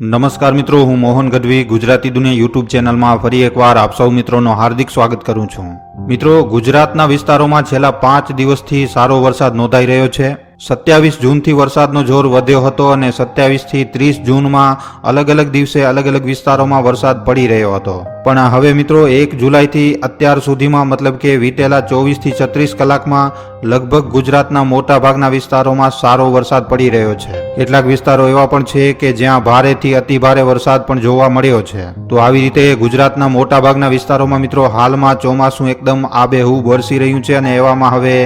નમસ્કાર મિત્રો, હું મોહન ગઢવી, ગુજરાતી દુનિયા યુટ્યુબ ચેનલમાં ફરી એકવાર આપ સૌ મિત્રોનો હાર્દિક સ્વાગત કરું છું. મિત્રો, ગુજરાતના વિસ્તારોમાં છેલ્લા પાંચ દિવસથી સારો વરસાદ નોંધાઈ રહ્યો છે. સત્યાવીસ જૂનથી વરસાદનો જોર વધ્યો હતો અને સત્યાવીસથી ત્રીસ જૂનમાં અલગ અલગ દિવસે અલગ અલગ વિસ્તારોમાં વરસાદ પડી રહ્યો હતો. પણ હવે મિત્રો એક જુલાઈથી અત્યાર સુધીમાં મતલબ કે વીતેલા ચોવીસથી છત્રીસ કલાકમાં લગભગ ગુજરાતના મોટાભાગના વિસ્તારોમાં સારો વરસાદ પડી રહ્યો છે. કેટલાક વિસ્તારો એવા પણ છે કે જ્યાં ભારેથી અતિ ભારે વરસાદ પણ જોવા મળ્યો છે. તો આવી રીતે ગુજરાતના મોટાભાગના વિસ્તારોમાં મિત્રો હાલમાં ચોમાસું એકદમ આબેહૂબ વરસી રહ્યું છે અને એવામાં હવે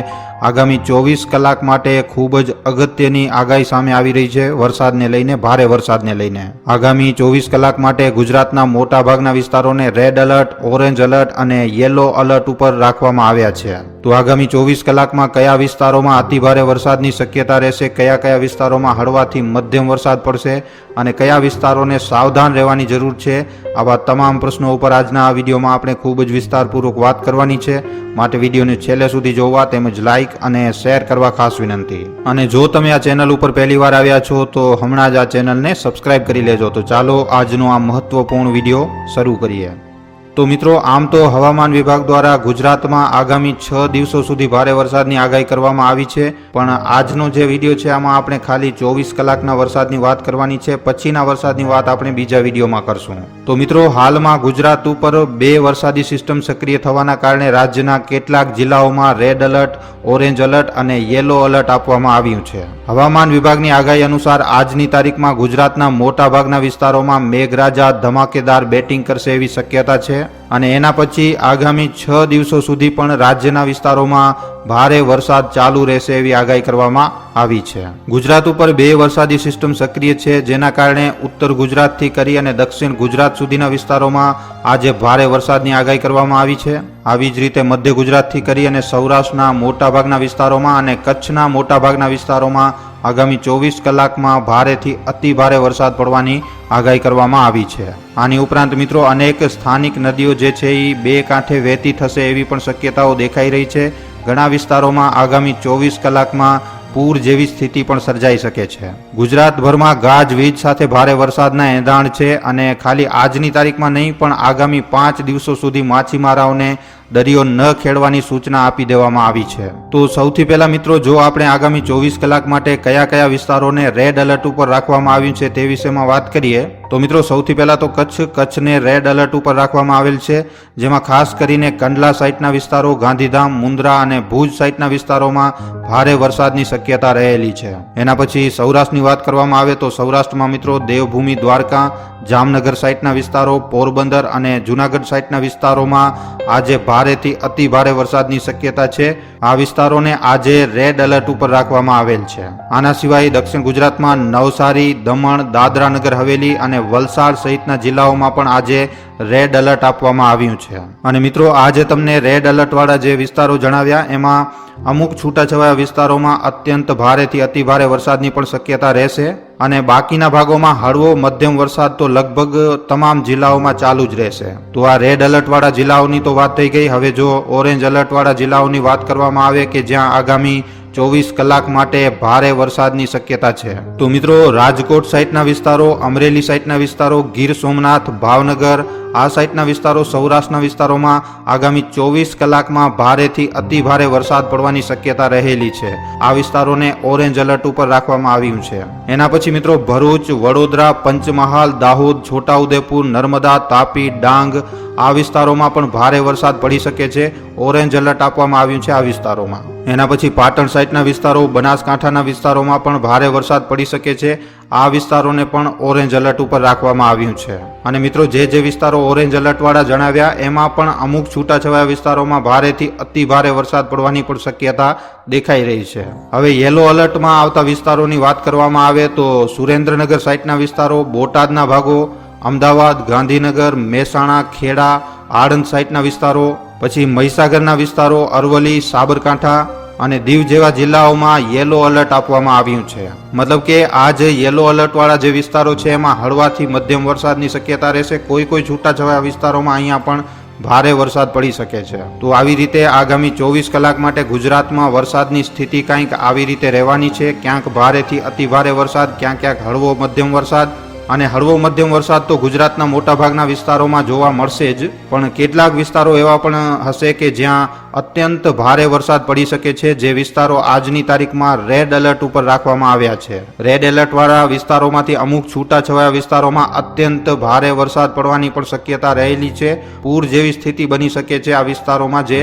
આગામી ચોવીસ કલાક માટે ખૂબ જ અગત્યની આગાહી સામે આવી રહી છે વરસાદને લઈને, ભારે વરસાદને લઈને. આગામી ચોવીસ કલાક માટે ગુજરાતના મોટાભાગના વિસ્તારોને રેડ એલર્ટ, ઓરેન્જ એલર્ટ અને યેલો એલર્ટ ઉપર રાખવામાં આવ્યા છે. તો આગામી ચોવીસ કલાકમાં કયા વિસ્તારોમાં અતિભારે વરસાદની શક્યતા રહેશે, કયા કયા વિસ્તારોમાં હળવાથી મધ્યમ વરસાદ પડશે અને કયા વિસ્તારોને સાવધાન રહેવાની જરૂર છે આવા તમામ પ્રશ્નો ઉપર આજના આ વિડીયોમાં આપણે ખૂબ જ વિસ્તારપૂર્વક વાત કરવાની છે. માટે વિડીયોને છેલ્લે સુધી જોવા તેમજ લાઇક અને શેર કરવા ખાસ વિનંતી. અને જો તમે આ ચેનલ ઉપર પહેલી વાર આવ્યા છો તો હમણાં જ આ ચેનલને સબસ્ક્રાઇબ કરી લેજો. તો ચાલો આજનો આ મહત્વપૂર્ણ વીડિયો શરૂ કરીએ. તો મિત્રો, આમ તો હવામાન વિભાગ દ્વારા ગુજરાતમાં આગામી છ દિવસો સુધી ભારે વરસાદની આગાહી કરવામાં આવી છે, પણ આજનો જે વીડિયો છે, આમાં આપણે ખાલી ચોવીસ કલાકના વરસાદની વાત કરવાની છે. પછીના વરસાદની વાત આપણે બીજા વિડીયોમાં કરશું. તો મિત્રો, હાલમાં ગુજરાત ઉપર બે વરસાદી સિસ્ટમ સક્રિય થવાના કારણે રાજ્યના કેટલાક જિલ્લાઓમાં રેડ એલર્ટ, ઓરેન્જ એલર્ટ અને યેલો એલર્ટ આપવામાં આવ્યું છે. હવામાન વિભાગની આગાહી અનુસાર આજની તારીખમાં ગુજરાતના મોટા ભાગના વિસ્તારોમાં મેઘરાજા ધમાકેદાર બેટિંગ કરશે એવી શક્યતા છે. અને એના પછી આગામી છ દિવસો સુધી પણ રાજ્યના વિસ્તારોમાં ભારે વરસાદ ચાલુ રહેશે એવી આગાહી કરવામાં આવી છે. ગુજરાત ઉપર બે વરસાદી સિસ્ટમ સક્રિય છે, જેના કારણે ઉત્તર ગુજરાતથી કરી અને દક્ષિણ ગુજરાત સુધીના વિસ્તારોમાં આજે ભારે વરસાદની આગાહી કરવામાં આવી છે. આવી જ રીતે મધ્ય ગુજરાતથી કરી અને સૌરાષ્ટ્રના મોટાભાગના વિસ્તારોમાં અને કચ્છના મોટાભાગના વિસ્તારોમાં આગામી ચોવીસ કલાકમાં ભારેથી અતિ ભારે વરસાદ પડવાની આગાહી કરવામાં આવી છે. આની ઉપરાંત મિત્રો અનેક સ્થાનિક નદીઓ જે છે એ બે કાંઠે વહેતી થશે એવી પણ શક્યતાઓ દેખાઈ રહી છે. ઘણા વિસ્તારોમાં આગામી ચોવીસ કલાકમાં પૂર જેવી સ્થિતિ પણ સર્જાઈ શકે છે. ગુજરાતભરમાં ગાજવીજ સાથે ભારે વરસાદના એંધાણ છે અને ખાલી આજની તારીખમાં નહીં પણ આગામી પાંચ દિવસો સુધી માછીમારાઓને દરિયો ન ખેડવાની સૂચના આપી દેવામાં આવી છે. તો સૌથી પહેલા મિત્રો, જો આપણે આગામી ચોવીસ કલાક માટે કયા કયા વિસ્તારોને રેડ એલર્ટ ઉપર રાખવામાં આવ્યું છે તે વિશેમાં વાત કરીએ, તો મિત્રો, સૌથી પહેલા તો કચ્છ, કચ્છને રેડ એલર્ટ ઉપર રાખવામાં આવેલ છે, જેમાં ખાસ કરીને કંડલા સાઇટના વિસ્તારો, ગાંધીધામ, મુન્દ્રા અને ભુજ સાઇટના વિસ્તારોમાં ભારે વરસાદની શક્યતા રહેલી છે. એના પછી સૌરાષ્ટ્રની વાત કરવામાં આવે તો સૌરાષ્ટ્રમાં મિત્રો, દેવભૂમિ દ્વારકા જામનગર સાઇટના વિસ્તારો, પોરબંદર અને જુનાગઢ સાઇટના વિસ્તારોમાં આજે ભારેથી અતિ ભારે વરસાદની શક્યતા છે. આ વિસ્તારોને આજે રેડ એલર્ટ ઉપર રાખવામાં આવેલ છે. આના સિવાય દક્ષિણ ગુજરાતમાં નવસારી, દમણ, દાદરા નગર, હવેલી અને વલસાડ સહિતના જિલ્લાઓમાં પણ આજે રેડ એલર્ટ આપવામાં આવ્યું છે. અને મિત્રો, આજે તમને રેડ એલર્ટવાળા જે વિસ્તારો જણાવ્યા, એમાં અમુક છૂટાછવાયા વિસ્તારોમાં અત્યંત ભારેથી અતિ ભારે વરસાદની પણ શક્યતા રહેશે. અને બાકીના ભાગોમાં હળવો મધ્યમ વરસાદ તો લગભગ તમામ જિલ્લાઓમાં ચાલુ જ રહેશે. તો આ રેડ એલર્ટવાળા જિલ્લાઓની તો વાત થઈ ગઈ. હવે જો ઓરેન્જ એલર્ટવાળા જિલ્લાઓની વાત કરવામાં આવે કે જ્યાં આગામી ચોવીસ કલાક માટે ભારે વરસાદની શક્યતા છે. તો મિત્રો, રાજકોટ સાઇટના વિસ્તારો, અમરેલી સાઇટના વિસ્તારો, ગીર સોમનાથ, ભાવનગર આ સાઇટના વિસ્તારો સૌરાષ્ટ્રના વિસ્તારોમાં આગામી ચોવીસ કલાકમાં ભારેથી અતિ ભારે વરસાદ પડવાની શક્યતા રહેલી છે. આ વિસ્તારોને ઓરેન્જ એલર્ટ ઉપર રાખવામાં આવ્યું છે. એના પછી મિત્રો ભરૂચ, વડોદરા, પંચમહાલ, દાહોદ, છોટાઉદેપુર, નર્મદા, તાપી, ડાંગ આ વિસ્તારોમાં પણ ભારે વરસાદ પડી શકે છે. ઓરેન્જ એલર્ટ આપવામાં આવ્યું છે આ વિસ્તારોમાં. એના પછી પાટણ સાઇટના વિસ્તારો, બનાસકાંઠાના વિસ્તારોમાં પણ ભારે વરસાદ પડી શકે છે. આ વિસ્તારોને પણ ઓરેન્જ એલર્ટ ઉપર રાખવામાં આવ્યું છે. અને મિત્રો, જે જે વિસ્તારો ઓરેન્જ એલર્ટવાળા જણાવ્યા, એમાં પણ અમુક છૂટાછવાયા વિસ્તારોમાં ભારેથી અતિ ભારે વરસાદ પડવાની પણ શક્યતા દેખાઈ રહી છે. હવે યેલો એલર્ટમાં આવતા વિસ્તારોની વાત કરવામાં આવે તો સુરેન્દ્રનગર સાઇટના વિસ્તારો, બોટાદના ભાગો, અમદાવાદ, ગાંધીનગર, મહેસાણા, ખેડા, આણંદ સાઇટના વિસ્તારો, પછી મહીસાગરના વિસ્તારો, અરવલ્લી, સાબરકાંઠા અને દીવ જેવા જિલ્લાઓમાં યેલો એલર્ટ આપવામાં આવ્યું છે. મતલબ કે આ જે યેલો અલર્ટવાળા જે વિસ્તારો છે, એમાં હળવાથી મધ્યમ વરસાદની શક્યતા રહેશે. કોઈ કોઈ છૂટાછવાયા વિસ્તારોમાં અહીંયા પણ ભારે વરસાદ પડી શકે છે. તો આવી રીતે આગામી ચોવીસ કલાક માટે ગુજરાતમાં વરસાદની સ્થિતિ કંઈક આવી રીતે રહેવાની છે. ક્યાંક ભારેથી અતિ ભારે વરસાદ ક્યાંક ક્યાંક હળવો મધ્યમ વરસાદ. અને હળવો મધ્યમ વરસાદ તો ગુજરાતના મોટાભાગના વિસ્તારોમાં જોવા મળશે જ. પણ કેટલાક વિસ્તારો એવા પણ હશે કે જ્યાં અત્યંત ભારે વરસાદ પડી શકે છે. જે વિસ્તારો આજની તારીખમાં રેડ એલર્ટ ઉપર રાખવામાં આવ્યા છે. રેડ એલર્ટવાળા વિસ્તારોમાંથી અમુક છૂટાછવાયા વિસ્તારોમાં અત્યંત ભારે વરસાદ પડવાની પણ શક્યતા રહેલી છે. પૂર જેવી સ્થિતિ બની શકે છે આ વિસ્તારોમાં જે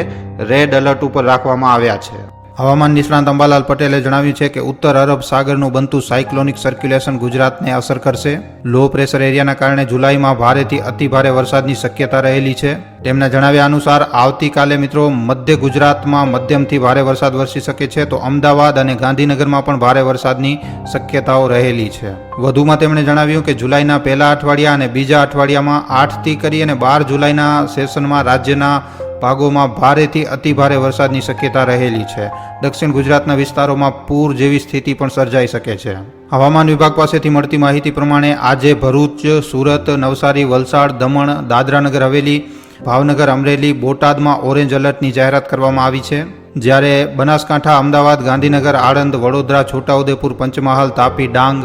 રેડ એલર્ટ ઉપર રાખવામાં આવ્યા છે. હવામાન નિષ્ણાંત અંબાલાલ પટેલે જણાવ્યું છે કે ઉત્તર અરબ સાગરનું બનતું સાયક્લોનિક સર્ક્યુલેશન ગુજરાતને અસર કરશે. લો પ્રેશર એરિયાના કારણે જુલાઈમાં ભારેથી અતિભારે વરસાદની શક્યતા રહેલી છે. તેમના જણાવ્યા અનુસાર, આવતીકાલે મિત્રો મધ્ય ગુજરાતમાં મધ્યમથી ભારે વરસાદ વરસી શકે છે, તો અમદાવાદ અને ગાંધીનગરમાં પણ ભારે વરસાદની શક્યતાઓ રહેલી છે. વધુમાં તેમણે જણાવ્યું કે, જુલાઈના પહેલા અઠવાડિયા અને બીજા અઠવાડિયામાં આઠથી કરી અને બાર જુલાઈના સેશનમાં રાજ્યના ભાગોમાં ભારેથી અતિભારે વરસાદની શક્યતા રહેલી છે. દક્ષિણ ગુજરાતના વિસ્તારોમાં પૂર જેવી સ્થિતિ પણ સર્જાઈ શકે છે. હવામાન વિભાગ પાસેથી મળતી માહિતી પ્રમાણે આજે ભરૂચ, સુરત, નવસારી, વલસાડ, દમણ, દાદરાનગર, હવેલી ભાવનગર અમરેલી બોટાદમાં ઓરેન્જ એલર્ટની જાહેરાત કરવામાં આવી છે. જ્યારે બનાસકાંઠા, અમદાવાદ, ગાંધીનગર, આણંદ, વડોદરા, છોટાઉદેપુર, પંચમહાલ, તાપી, ડાંગ,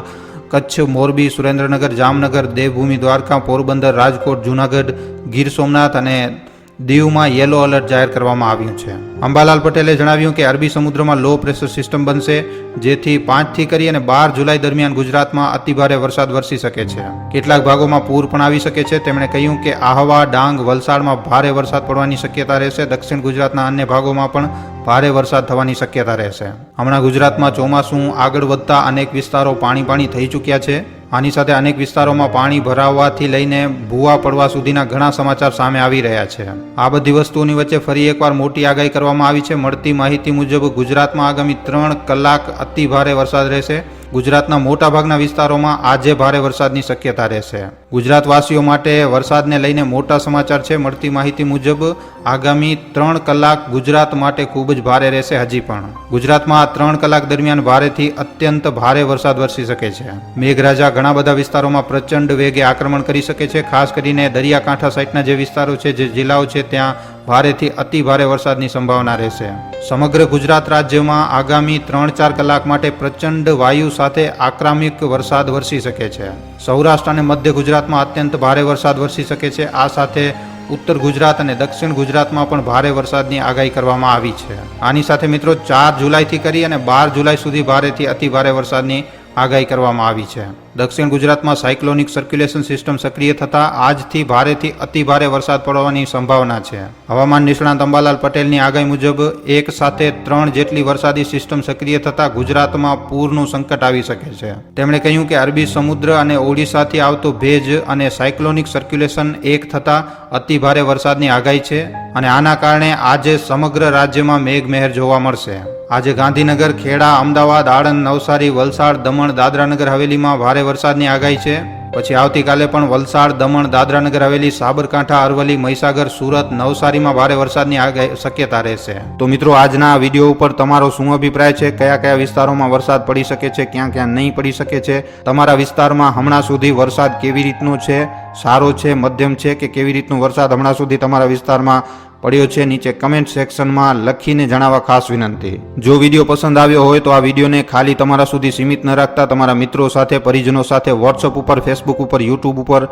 કચ્છ, મોરબી, સુરેન્દ્રનગર, જામનગર, દેવભૂમિ, દ્વારકા, પોરબંદર, રાજકોટ, જૂનાગઢ, ગીર સોમનાથ અને દીવમાં યેલો એલર્ટ જાહેર કરવામાં આવ્યું છે. અંબાલાલ પટેલે જણાવ્યું કે અરબી સમુદ્રમાં લો પ્રેશર સિસ્ટમ બનશે, જેથી પાંચથી કરી અને બાર જુલાઈ દરમિયાન ગુજરાતમાં અતિભારે વરસાદ વરસી શકે છે. કેટલાક ભાગોમાં પૂર પણ આવી શકે છે. તેમણે કહ્યું કે આહવા, ડાંગ, વલસાડમાં ભારે વરસાદ પડવાની શક્યતા રહેશે. દક્ષિણ ગુજરાતના અન્ય ભાગોમાં પણ ભારે વરસાદ થવાની શક્યતા રહેશે. હમણાં ગુજરાતમાં ચોમાસું આગળ વધતા અનેક વિસ્તારો પાણી પાણી થઈ ચૂક્યા છે. આની સાથે અનેક વિસ્તારોમાં પાણી ભરાવવાથી લઈને ભૂવા પડવા સુધીના ઘણા સમાચાર સામે આવી રહ્યા છે. આ બધી વસ્તુઓની વચ્ચે ફરી એકવાર મોટી આગાહી કરવામાં આવી છે. મળતી માહિતી મુજબ ગુજરાતમાં આગામી ત્રણ કલાક અતિ ભારે વરસાદ રહેશે. ગુજરાતના મોટાભાગના વિસ્તારોમાં આજે ભારે વરસાદની શક્યતા રહેશે. ગુજરાતવાસીઓ માટે વરસાદને લઈને મોટા સમાચાર છે. મળતી માહિતી મુજબ, આગામી ત્રણ કલાક ગુજરાત માટે ખૂબ જ ભારે રહેશે હજી પણ. ગુજરાતમાં આ ત્રણ કલાક દરમિયાન ભારેથી અત્યંત ભારે વરસાદ વરસી શકે છે. મેઘરાજા ઘણા બધા વિસ્તારોમાં પ્રચંડ વેગે આક્રમણ કરી શકે છે. ખાસ કરીને દરિયાકાંઠા સાઈડના જે વિસ્તારો છે, જે જિલ્લાઓ છે, ત્યાં ભારેથી અતિ ભારે વરસાદની સંભાવના રહેશે. સમગ્ર ગુજરાત રાજ્યમાં આગામી ત્રણ ચાર કલાક માટે પ્રચંડ વાયુ સાથે આક્રમિક વરસાદ વરસી શકે છે. સૌરાષ્ટ્ર અને મધ્ય ગુજરાતમાં અત્યંત ભારે વરસાદ વરસી શકે છે. આ સાથે ઉત્તર ગુજરાત અને દક્ષિણ ગુજરાતમાં પણ ભારે વરસાદની આગાહી કરવામાં આવી છે. આની સાથે મિત્રો ચાર જુલાઈથી કરી અને બાર જુલાઈ સુધી ભારેથી અતિ ભારે વરસાદની આગાહી કરવામાં આવી છે. દક્ષિણ ગુજરાતમાં સાયક્લોનિક સર્ક્યુલેશન સિસ્ટમ સક્રિય થતાં આજથી ભારેથી અતિભારે વરસાદ પડવાની સંભાવના છે. હવામાન નિષ્ણાંત અંબાલાલ પટેલની આગાહી મુજબ એક સાથે ત્રણ જેટલી વરસાદી સિસ્ટમ સક્રિય થતાં ગુજરાતમાં પૂરનું સંકટ આવી શકે છે. તેમણે કહ્યું કે અરબી સમુદ્ર અને ઓડિશાથી આવતો ભેજ અને સાયક્લોનિક સર્ક્યુલેશન એક થતાં અતિ ભારે વરસાદની આગાહી છે અને આના કારણે આજે સમગ્ર રાજ્યમાં મેઘમહેર જોવા મળશે. આજે ગાંધીનગર, ખેડા, અમદાવાદ, આણંદ, નવસારી, વલસાડ, દમણ, દાદરાનગર, હવેલીમાં ભારે વરસાદની આગાહી છે. પછી આવતીકાલે પણ વલસાડ, દમણ, દાદરાનગર હવેલી, સાબરકાંઠા અરવલી મહીસાગર, સુરત, નવસારીમાં ભારે વરસાદની શક્યતા રહેશે. તો મિત્રો, આજના વીડિયો ઉપર તમારો શું અભિપ્રાય છે? કયા કયા વિસ્તારોમાં વરસાદ પડી શકે છે? ક્યાં ક્યાં નહીં પડી શકે છે? તમારા વિસ્તારમાં હમણાં સુધી વરસાદ કેવી રીતનો છે? સારો છે, મધ્યમ છે કે કેવી રીતનો વરસાદ હમણાં સુધી તમારા વિસ્તારમાં પડ્યો છે, નીચે કમેન્ટ સેક્શનમાં લખીને જણાવવા ખાસ વિનંતી. જો વીડિયો પસંદ આવ્યો હોય તો આ વિડીયોને ખાલી તમારા સુધી સીમિત ન રાખતા તમારા મિત્રો સાથે, પરિજનો સાથે વોટ્સઅપ ઉપર ફેસબુક ઉપર યુટ્યુબ ઉપર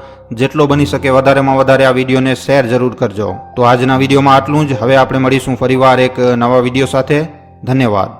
જેટલો બની શકે વધારેમાં વધારે આ વિડીયોને શેર જરૂર કરજો. તો આજના વિડીયોમાં આટલું જ. હવે આપણે મળીશું ફરીવાર એક નવા વીડિયો સાથે. ધન્યવાદ.